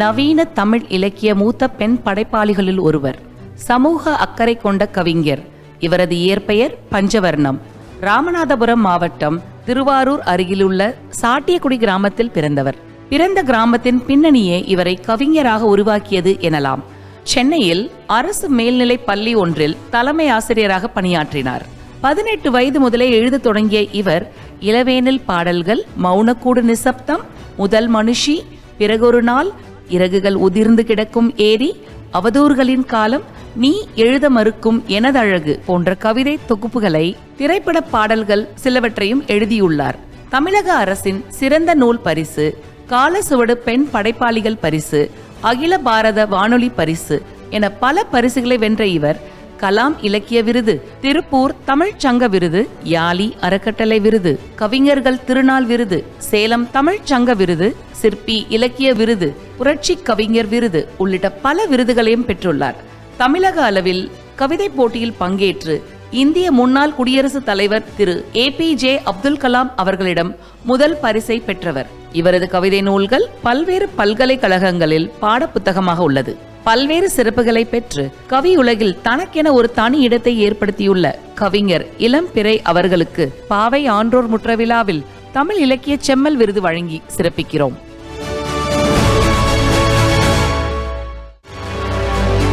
நவீன தமிழ் இலக்கிய மூத்த பெண் படைப்பாளிகளில் ஒருவர் சமூக அக்கறை கொண்ட கவிஞர். இவரது இயற்பெயர் பஞ்சவர்ணம். ராமநாதபுரம் மாவட்டம் திருவாரூர் அருகிலுள்ள சாட்டியக்குடி கிராமத்தில் பிறந்தவர். பிறந்த கிராமத்தின் பின்னணியே இவரை கவிஞராக உருவாக்கியது எனலாம். சென்னையில் அரசு மேல்நிலை பள்ளி ஒன்றில் தலைமை ஆசிரியராக பணியாற்றினார். பதினெட்டு வயது முதலே எழுதத் தொடங்கிய இவர் இளவேனில் பாடல்கள் மௌனக்கூடு நிசப்தம் முதல் மனுஷி பிறகொரு நாள் இறகுகள் உதிர்ந்து கிடக்கும் ஏரி அவதூறுகளின் காலம் நீ எழுத மறுக்கும் எனதழகு போன்ற கவிதை தொகுப்புகளை திரைப்பட பாடல்கள் சிலவற்றையும் எழுதியுள்ளார். தமிழக அரசின் சிறந்த நூல் பரிசு காலசுவடு பெண் படைப்பாளிகள் பரிசு அகில பாரத வானொலி பரிசு என பல பரிசுகளை வென்ற இவர் கலாம் இலக்கிய விருது திருப்பூர் தமிழ்ச் சங்க விருது யாலி அறக்கட்டளை விருது கவிஞர்கள் திருநாள் விருது சேலம் தமிழ்ச் சங்க விருது சிற்பி இலக்கிய விருது புரட்சி கவிஞர் விருது உள்ளிட்ட பல விருதுகளையும் பெற்றுள்ளார். தமிழக அளவில் கவிதை போட்டியில் பங்கேற்று இந்திய முன்னாள் குடியரசுத் தலைவர் திரு A P J Abdul Kalam அவர்களிடம் முதல் பரிசை பெற்றவர். இவரது கவிதை நூல்கள் பல்வேறு பல்கலைக்கழகங்களில் பாடப்புத்தகமாக உள்ளது. பல்வேறு சிறப்புகளை பெற்று கவி உலகில் தனக்கென ஒரு தனி இடத்தை ஏற்படுத்தியுள்ள கவிஞர் இளம்பிறை அவர்களுக்கு பாவை ஆன்றோர் முற்றவிழாவில் தமிழ் இலக்கிய செம்மல் விருது வழங்கி சிறப்பிக்கிறோம்.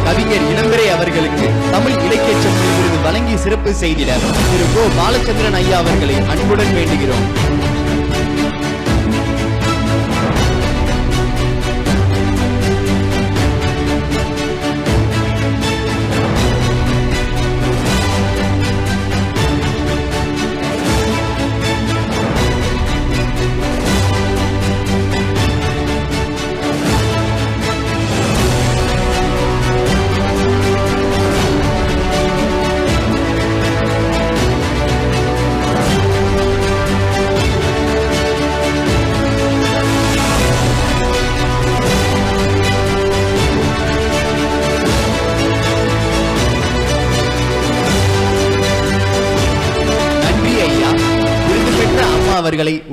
கவிஞர் இளம்பிறை அவர்களுக்கு தமிழ் இலக்கிய செம்மல் விருது வழங்கி சிறப்பு செய்திட திரு கோ பாலச்சந்திரன் ஐயா அவர்களை அன்புடன் வேண்டுகிறோம்.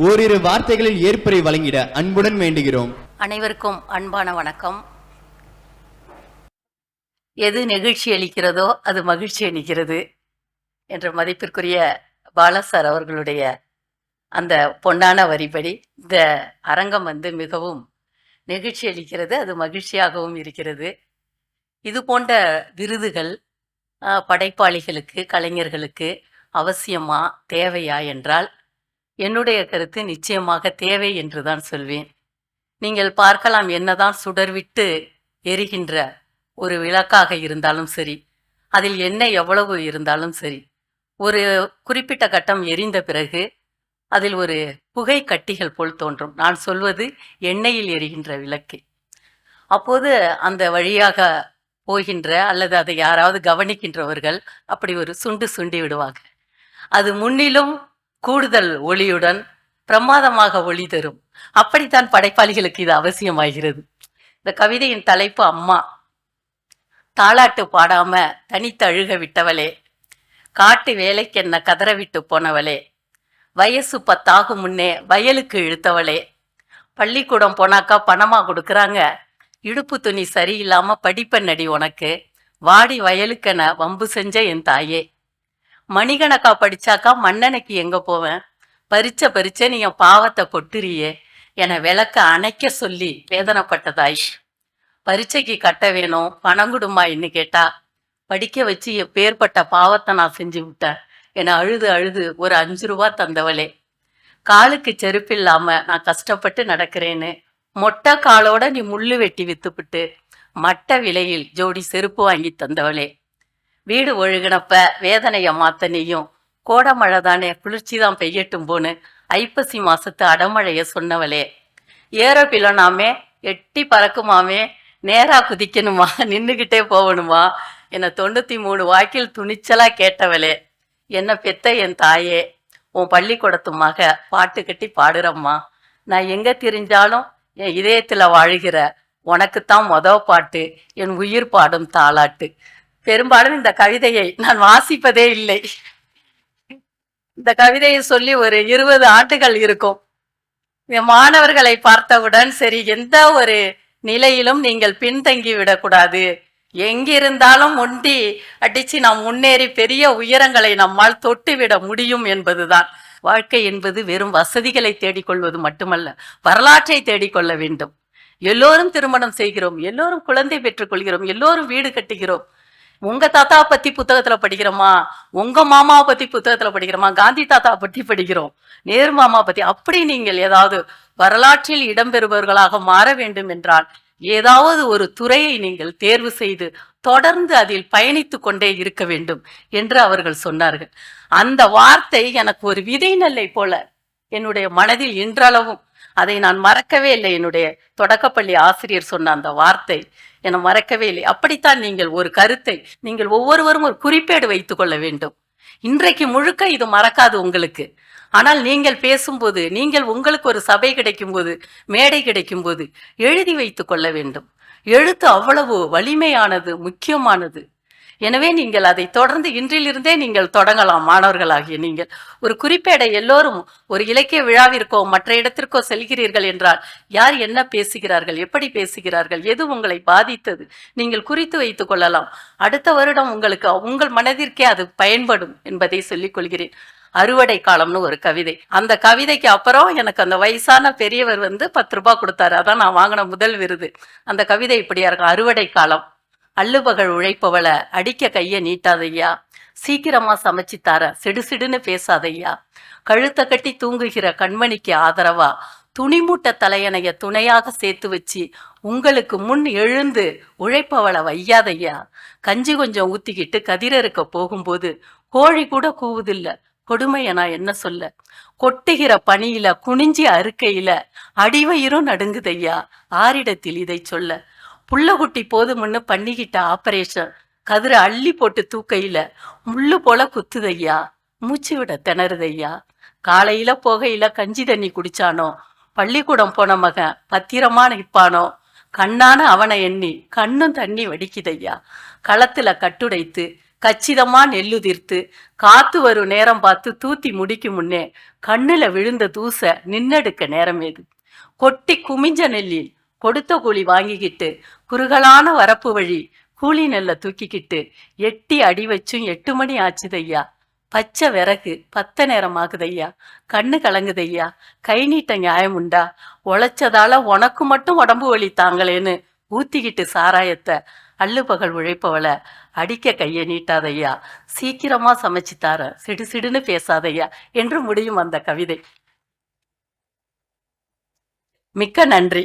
ஓரிரு வார்த்தைகளில் ஏற்புரை வழங்கிட அன்புடன் வேண்டுகிறோம். அனைவருக்கும் அன்பான வணக்கம். எது நெகிழ்ச்சி அளிக்கிறதோ அது மகிழ்ச்சி அளிக்கிறது என்ற மதிப்பிற்குரிய பாலாசார் அவர்களுடைய அந்த பொன்னான வரிபடி இந்த அரங்கம் வந்து மிகவும் நெகிழ்ச்சி அளிக்கிறது அது மகிழ்ச்சியாகவும் இருக்கிறது. இது போன்ற விருதுகள் படைப்பாளிகளுக்கு கலைஞர்களுக்கு அவசியமா தேவையா என்றால் என்னுடைய கருத்து நிச்சயமாக தேவை என்றுதான் சொல்வேன். நீங்கள் பார்க்கலாம் என்னதான் சுடர்விட்டு எரிகின்ற ஒரு விளக்காக இருந்தாலும் சரி அதில் எண்ணெய் எவ்வளவு இருந்தாலும் சரி ஒரு குறிப்பிட்ட கட்டம் எரிந்த பிறகு அதில் ஒரு புகை கட்டிகள் போல் தோன்றும். நான் சொல்வது எண்ணெயில் எரிகின்ற விளக்கு. அப்போது அந்த வழியாக போகின்ற அல்லது அதை யாராவது கவனிக்கின்றவர்கள் அப்படி ஒரு சுண்டு சுண்டி விடுவாங்க அது முன்னிலும் கூடுதல் ஒளியுடன் பிரமாதமாக ஒளி தரும். அப்படித்தான் படைப்பாளிகளுக்கு இது அவசியமாகிறது. இந்த கவிதையின் தலைப்பு அம்மா. தாளாட்டு பாடாம தனித்து அழுக விட்டவளே. காட்டு வேலைக்கென்ன கதற விட்டு போனவளே. வயசு பத்தாகும் முன்னே வயலுக்கு இழுத்தவளே. பள்ளிக்கூடம் போனாக்கா பணமா கொடுக்குறாங்க. இடுப்பு துணி சரியில்லாம படிப்ப நடி உனக்கு? வாடி வயலுக்கென வம்பு செஞ்ச என் தாயே. மணிகணக்கா படிச்சாக்கா மன்னனுக்கு எங்க போவேன்? பறிச்ச பறிச்ச நீ என் பாவத்தை கொட்டுறியே என விளக்க அணைக்க சொல்லி வேதனைப்பட்டதாய். பரீட்சைக்கு கட்ட வேணும் பணம் கொடுமாயின்னு கேட்டா படிக்க வச்சு என் பேர்பட்ட பாவத்தை நான் செஞ்சு விட்டேன் என அழுது அழுது ஒரு அஞ்சு ரூபா தந்தவளே. காலுக்கு செருப்பில்லாம நான் கஷ்டப்பட்டு நடக்கிறேன்னு மொட்டை காலோட நீ முள்ளு வெட்டி வித்துப்பிட்டு மட்ட விலையில் ஜோடி செருப்பு வாங்கி தந்தவளே. வீடு ஒழுகினப்ப வேதனைய மாத்த நீயும் கோடமழை தானே குளிர்ச்சி தான் பெய்யட்டும் போன்னு ஐப்பசி மாசத்து அடமழைய சொன்னவளே. ஏரோபிலனாமே எட்டி பறக்குமாமே நேரா குதிக்கணுமா நின்னுகிட்டே போகணுமா என்னை தொண்ணூத்தி மூணு வாக்கில் துணிச்சலா கேட்டவளே. என்ன பெத்த என் தாயே உன் பள்ளிக்கூடத்து மக பாட்டு கட்டி பாடுறம்மா. நான் எங்க திரிஞ்சாலும் என் இதயத்துல வாழுகிற உனக்குத்தான் மொத பாட்டு என் உயிர் பாடும் தாளாட்டு. பெரும்பாலும் இந்த கவிதையை நான் வாசிப்பதே இல்லை. இந்த கவிதையை சொல்லி ஒரு இருபது ஆண்டுகள் இருக்கும். மாணவர்களை பார்த்தவுடன் சரி எந்த ஒரு நிலையிலும் நீங்கள் பின்தங்கி விடக்கூடாது. எங்கிருந்தாலும் ஒண்டி அடிச்சு நாம் முன்னேறி பெரிய உயரங்களை நம்மால் தொட்டுவிட முடியும் என்பதுதான். வாழ்க்கை என்பது வெறும் வசதிகளை தேடிக்கொள்வது மட்டுமல்ல வரலாற்றை தேடிக்கொள்ள வேண்டும். எல்லோரும் திருமணம் செய்கிறோம் எல்லோரும் குழந்தை பெற்றுக் கொள்கிறோம் எல்லோரும் வீடு கட்டுகிறோம். உங்க தாத்தா பத்தி புத்தகத்துல படிக்கிறோமா? உங்க மாமாவை பத்தி புத்தகத்துல படிக்கிறோமா? காந்தி தாத்தா பத்தி படிக்கிறோம். நேரு மாமா பத்தி. அப்படி நீங்கள் ஏதாவது வரலாற்றில் இடம்பெறுபவர்களாக மாற வேண்டும் என்றால் ஏதாவது ஒரு துறையை நீங்கள் தேர்வு செய்து தொடர்ந்து அதில் பயணித்து கொண்டே இருக்க வேண்டும் என்று அவர்கள் சொன்னார்கள். அந்த வார்த்தை எனக்கு ஒரு விதை நெல்லை போல என்னுடைய மனதில் இன்றளவும் அதை நான் மறக்கவே இல்லை. என்னுடைய தொடக்கப்பள்ளி ஆசிரியர் சொன்ன அந்த வார்த்தை என மறக்கவே இல்லை. அப்படித்தான் நீங்கள் ஒரு கருத்தை நீங்கள் ஒவ்வொருவரும் ஒரு குறிப்பேடு வைத்துக் கொள்ள வேண்டும். இன்றைக்கு முழுக்க இது மறக்காது உங்களுக்கு. ஆனால் நீங்கள் பேசும்போது நீங்கள் உங்களுக்கு ஒரு சபை கிடைக்கும் போது மேடை கிடைக்கும் போது எழுதி வைத்துக் கொள்ள வேண்டும். எழுத்து அவ்வளவு வலிமையானது முக்கியமானது. எனவே நீங்கள் அதை தொடர்ந்து இன்றிலிருந்தே நீங்கள் தொடங்கலாம் மாணவர்களாகிய நீங்கள். ஒரு குறிப்பேடை எல்லோரும் ஒரு இலக்கிய விழாவிற்கோ மற்ற இடத்திற்கோ செல்கிறீர்கள் என்றால் யார் என்ன பேசுகிறார்கள் எப்படி பேசுகிறார்கள் எது உங்களை பாதித்தது நீங்கள் குறித்து வைத்துக் கொள்ளலாம். அடுத்த வருடம் உங்களுக்கு உங்கள் மனதிற்கே அது பயன்படும் என்பதை சொல்லிக் கொள்கிறேன். அறுவடை காலம்னு ஒரு கவிதை. அந்த கவிதைக்கு அப்புறம் எனக்கு அந்த வயசான பெரியவர் வந்து பத்து ரூபாய் கொடுத்தாரு. அதான் நான் வாங்கின முதல் விருது. அந்த கவிதை இப்படியா இருக்கும்? அறுவடை காலம். அள்ளுபகல் உழைப்பவள அடிக்க கைய நீட்டாதையா சீக்கிரமா சமைச்சு தர சிடுசிடுன்னு பேசாதையா கழுத்தை கட்டி தூங்குகிற கண்மணிக்கு ஆதரவா. துணிமூட்ட தலையணைய துணையாக சேர்த்து வச்சு உங்களுக்கு முன் எழுந்து உழைப்பவளை வையாதையா கஞ்சி கொஞ்சம் ஊத்திக்கிட்டு கதிரறுக்க போகும்போது கோழி கூட கூவுதில்ல. கொடுமைய நான் என்ன சொல்ல? கொட்டுகிற பணியில குனிஞ்சி அறுக்கையில அடிவயிரும் நடுங்குதையா ஆரிடத்தில் இதை சொல்ல. புள்ளகுட்டி போதும்னு பண்ணிக்கிட்ட ஆபரேஷன். கதிரை அள்ளி போட்டு தூக்கையில முள்ளு போல குத்துதையா மூச்சு விட திணறுதையா காலையில போகையில கஞ்சி தண்ணி குடிச்சானோ? பள்ளிக்கூடம் போன மகன் பத்திரமா நிற்பானோ? கண்ணான அவனை எண்ணி கண்ணும் தண்ணி வடிக்குதையா களத்துல கட்டுடைத்து கச்சிதமா நெல்லுதிர்த்து காத்து வரும் நேரம் பார்த்து தூத்தி முடிக்கும் முன்னே கண்ணுல விழுந்த தூச நின்னெடுக்க நேரம் ஏது கொட்டி குமிஞ்ச நெல்லில் கொடுத்த கூலி வாங்கிக்கிட்டு குறுகலான வரப்பு வழி கூலி நெல்லை தூக்கிக்கிட்டு எட்டி அடி வச்சும் எட்டு மணி ஆச்சுதையா? பச்சை விறகு பத்த நேரம் ஆகுதையா கண்ணு கலங்குதையா? கை நீட்ட நியாயம் உண்டா? உழைச்சதால உனக்கு மட்டும் உடம்பு வலி தாங்களேன்னு ஊத்திக்கிட்டு சாராயத்தை அள்ளுபகல் உழைப்பவள அடிக்க கையை நீட்டாதையா? சீக்கிரமா சமைச்சு தார சிடு சிடுன்னு பேசாதையா? என்று முடியும் அந்த கவிதை. மிக்க நன்றி.